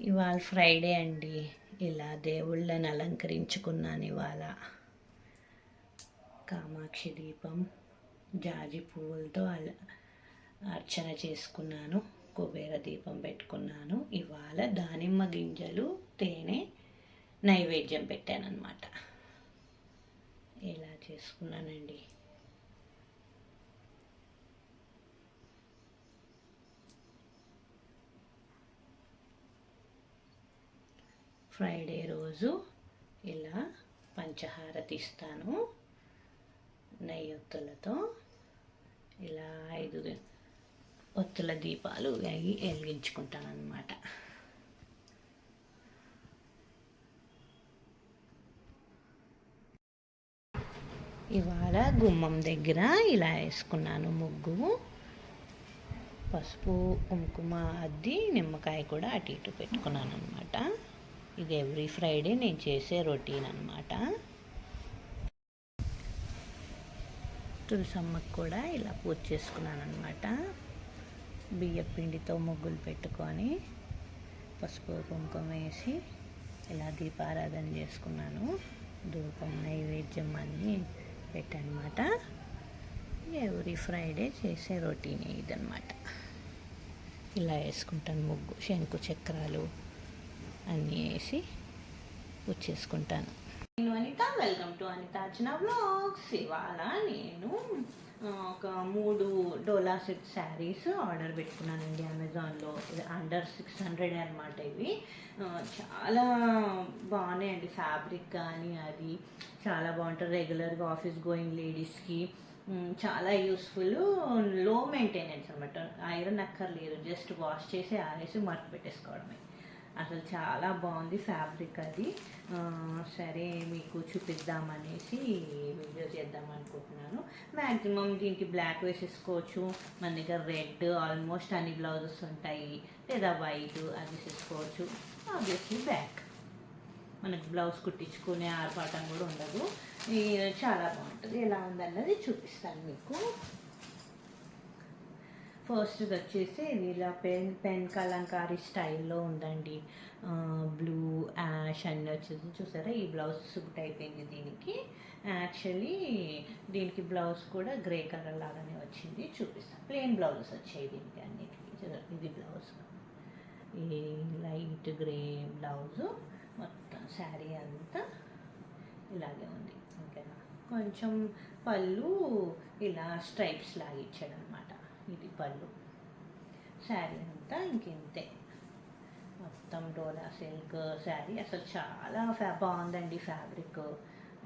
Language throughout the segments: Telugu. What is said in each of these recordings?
ఇవాళ ఫ్రైడే అండి. ఇలా దేవుళ్ళని అలంకరించుకున్నాను ఇవాళ. కామాక్షి దీపం జాజి పువ్వులతో అల అర్చన చేసుకున్నాను. కుబేర దీపం పెట్టుకున్నాను. ఇవాళ దానిమ్మ గింజలు తేనె నైవేద్యం పెట్టానన్నమాట. ఇలా చేసుకున్నానండి. ఫ్రైడే రోజు ఇలా పంచహారతి ఇస్తాను నెయ్యి ఒత్తులతో ఇలా ఐదు ఒత్తుల దీపాలు అవి వెలిగించుకుంటాను అన్నమాట ఇవాళ గుమ్మం దగ్గర ఇలా వేసుకున్నాను ముగ్గు. పసుపు కుంకుమ అద్ది నిమ్మకాయ కూడా అటు ఇటు పెట్టుకున్నాను అనమాట ఇది ఎవ్రీ ఫ్రైడే నేను చేసే రొటీన్ అనమాట తులసమ్మకు కూడా ఇలా పూజ చేసుకున్నాను అనమాట బియ్య పిండితో ముగ్గులు పెట్టుకొని పసుపు కుంకుమ వేసి ఇలా దీపారాధన చేసుకున్నాను. ధూపం నైవేద్యం అన్నీ పెట్టనమాట ఎవ్రీ ఫ్రైడే చేసే రొటీన్ ఇదనమాట ఇలా వేసుకుంటాను ముగ్గు శంకు చక్రాలు అన్నీ వేసి పూజ చేసుకుంటాను నేను Anita welcome to Anita Archana blogs ఇవాళ నేను ఒక మూడు డోలా సెట్ శారీస్ ఆర్డర్ పెట్టుకున్నానండి అమెజాన్లో. ఇది అండర్ సిక్స్ హండ్రెడ్ అనమాట ఇవి. చాలా బాగున్నాయండి ఫ్యాబ్రిక్ కానీ అది. చాలా బాగుంటుంది రెగ్యులర్గా ఆఫీస్ గోయింగ్ లేడీస్కి. చాలా యూస్ఫుల్. లో మెయింటెనెన్స్ అనమాట ఐరన్ అక్కర్లేదు. జస్ట్ వాష్ చేసి ఆరేసి మడత పెట్టేసుకోవడమే. అసలు చాలా బాగుంది ఫ్యాబ్రిక్ అది. సరే మీకు చూపిద్దామనేసి వీడియో చేద్దాం అనుకుంటున్నాను. మ్యాక్సిమం దీనికి బ్లాక్ వేసేసుకోవచ్చు. మన దగ్గర రెడ్ ఆల్మోస్ట్ అన్ని బ్లౌజెస్ ఉంటాయి. లేదా వైట్ అది వేసేసుకోవచ్చు. ఆబ్వియస్లీ బ్యాక్ మనకు బ్లౌజ్ కుట్టించుకునే ఆర్పాటం కూడా ఉండదు. చాలా బాగుంటుంది. ఎలా ఉందన్నది చూపిస్తాను మీకు. ఫస్ట్ది వచ్చేసి ఇది ఇలా పెన్ పెన్ కలంకారీ స్టైల్లో ఉందండి. బ్లూ యాష్ అన్నీ వచ్చేసి చూసారా? ఈ బ్లౌజ్ సూట్ అయిపోయింది దీనికి. యాక్చువల్లీ దీనికి బ్లౌజ్ కూడా గ్రే కలర్ లాగానే వచ్చింది. చూపిస్తాను ప్లెయిన్ బ్లౌజెస్ వచ్చాయి దీనికి అన్నిటికీ. ఇది బ్లౌజ్. ఈ లైట్ గ్రే బ్లౌజు. మొత్తం శారీ అంతా ఇలాగే ఉంది. ఓకేనా? కొంచెం పళ్ళు ఇలా స్ట్రైప్స్ లాగా ఇచ్చాడు అనమాట ఇది పళ్ళు. శారీ అంతా ఇంకింతే. మొత్తం డోలా సిల్క్ శారీ. అసలు చాలా ఫ్యా బాగుందండి ఫ్యాబ్రిక్.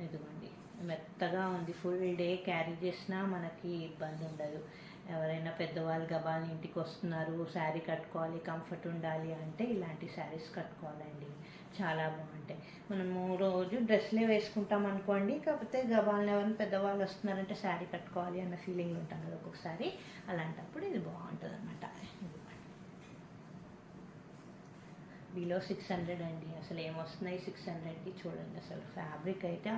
ఇదిగోండి. మెత్తగా ఉంది. ఫుల్ డే క్యారీ చేసినా మనకి ఇబ్బంది ఉండదు. ఎవరైనా పెద్దవాళ్ళు గబాల్ ఇంటికి వస్తున్నారు శారీ కట్టుకోవాలి కంఫర్ట్ ఉండాలి అంటే ఇలాంటి శారీస్ కట్టుకోవాలండి. చాలా బాగుంటాయి. మనము రోజు డ్రెస్లే వేసుకుంటాం అనుకోండి కాకపోతే గబాలని ఎవరైనా పెద్దవాళ్ళు వస్తున్నారంటే శారీ కట్టుకోవాలి అన్న ఫీలింగ్ ఉంటాం కదా ఒక్కొక్కసారి. అలాంటప్పుడు ఇది బాగుంటుంది అనమాట బిలో సిక్స్ హండ్రెడ్ అండి. అసలు ఏమొస్తున్నాయి సిక్స్ హండ్రెడ్కి చూడండి. అసలు ఫ్యాబ్రిక్ అయితే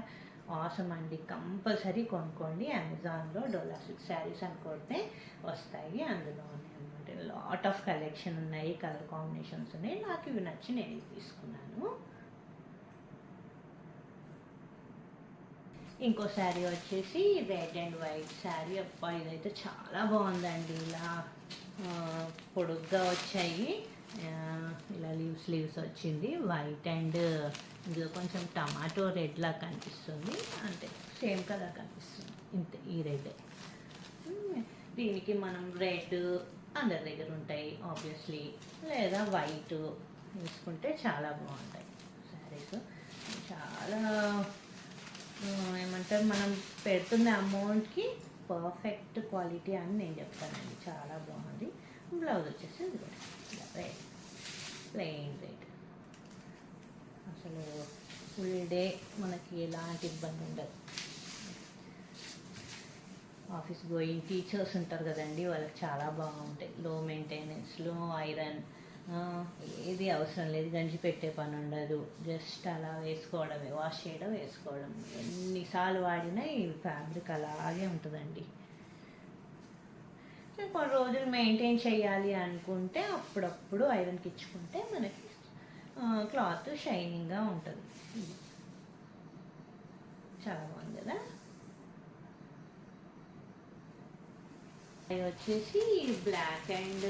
ఆసమ్ అండి. కంపల్సరీ కొనుక్కోండి. అమెజాన్లో డోలా సిక్స్ శారీస్ అనుకుంటే వస్తాయి అందులో ఉన్నాయి లాట్ ఆఫ్ కలెక్షన్ ఉన్నాయి కలర్ కాంబినేషన్స్ ఉన్నాయి. నాకు ఇవి నచ్చి నేను ఇవి తీసుకున్నాను. ఇంకో శారీ వచ్చేసి రెడ్ అండ్ వైట్ శారీ. అబ్బా ఇదైతే చాలా బాగుందండి. ఇలా పొడుగ్గా వచ్చాయి. ఇలా లీవ్స్ లీవ్స్ వచ్చింది. వైట్ అండ్ ఇందులో కొంచెం టమాటో రెడ్ లా కనిపిస్తుంది. అంటే సేమ్ కలర్ కనిపిస్తుంది. ఇంతే ఈ రెడ్ దీనికి మనం రెడ్ అందరి దగ్గర ఉంటాయి ఆబ్వియస్లీ లేదా వైట్ వేసుకుంటే చాలా బాగుంటాయి. శారీస్ చాలా ఏమంటారు మనం పెడుతున్న అమౌంట్కి పర్ఫెక్ట్ క్వాలిటీ అని నేను చెప్తానండి. చాలా బాగుంది. బ్లౌజ్ వచ్చేసి కూడా. రైట్ రెడ్ ప్లెయిన్ రెడ్ అసలు ఫుల్ డే మనకి ఎలాంటి ఇబ్బంది ఉండదు. ఆఫీస్ గోయింగ్ టీచర్స్ ఉంటారు కదండి వాళ్ళకి చాలా బాగుంటాయి. లో మెయింటెనెన్స్లో ఐరన్ ఏది అవసరం లేదు గంజి పెట్టే పని ఉండదు. జస్ట్ అలా వేసుకోవడమే వాష్ చేయడం వేసుకోవడం. ఎన్నిసార్లు వాడినా ఈ ఫ్యాబ్రిక్ అలాగే ఉంటుందండి. కొన్ని రోజులు మెయింటైన్ చేయాలి అనుకుంటే అప్పుడప్పుడు ఐరన్కి ఇచ్చుకుంటే మనకి క్లాత్ షైనింగ్గా ఉంటుంది. చాలా బాగుంది కదా? ఇది వచ్చేసి బ్లాక్ అండ్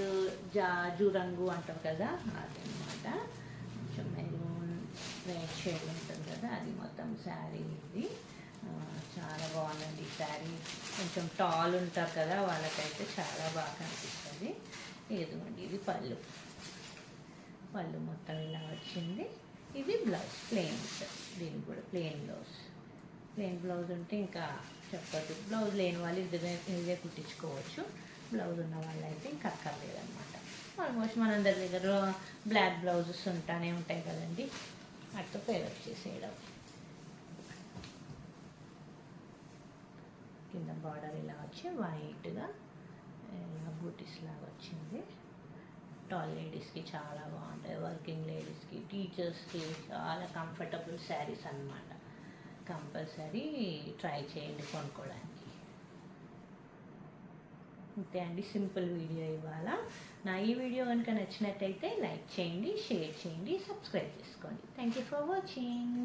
జాజు రంగు అంటారు కదా అదనమాట కొంచెం మెరూన్ రెడ్ షేడ్ ఉంటుంది కదా అది మొత్తం శారీ ఇది. చాలా బాగుందండి ఈ శారీ కొంచెం టాల్ ఉంటారు కదా వాళ్ళకైతే చాలా బాగా కనిపిస్తుంది. ఇదిగోండి ఇది పళ్ళు. పళ్ళు మొత్తం ఇలా వచ్చింది. ఇది బ్లౌజ్ ప్లెయిన్స్ దీనికి కూడా ప్లెయిన్ బ్లౌజ్ ప్లెయిన్ బ్లౌజ్ ఉంటే ఇంకా చెప్పదు బ్లౌజ్ లేని వాళ్ళు ఇదే ఇదే కుట్టించుకోవచ్చు. బ్లౌజ్ ఉన్న వాళ్ళు అయితే ఇంకా అక్కర్లేదన్నమాట. ఆల్మోస్ట్ మనందరి దగ్గర బ్లాక్ బ్లౌజెస్ ఉంటానే ఉంటాయి కదండి. అట్లా పేరప్ చేసేయడం కింద బార్డర్ ఇలా వచ్చి వైట్గా ఇలా బూటీస్ లాగా వచ్చింది. టాల్ లేడీస్కి చాలా బాగుంటాయి. వర్కింగ్ లేడీస్కి టీచర్స్కి చాలా కంఫర్టబుల్ శారీస్ అన్నమాట. కంపల్సరీ ట్రై చేయండి కొనుక్కోవడానికి. అంతే అండి సింపుల్ వీడియో ఇవాళ. నా ఈ వీడియో కనుక నచ్చినట్టయితే లైక్ చేయండి షేర్ చేయండి సబ్స్క్రైబ్ చేసుకోండి. Thank you for watching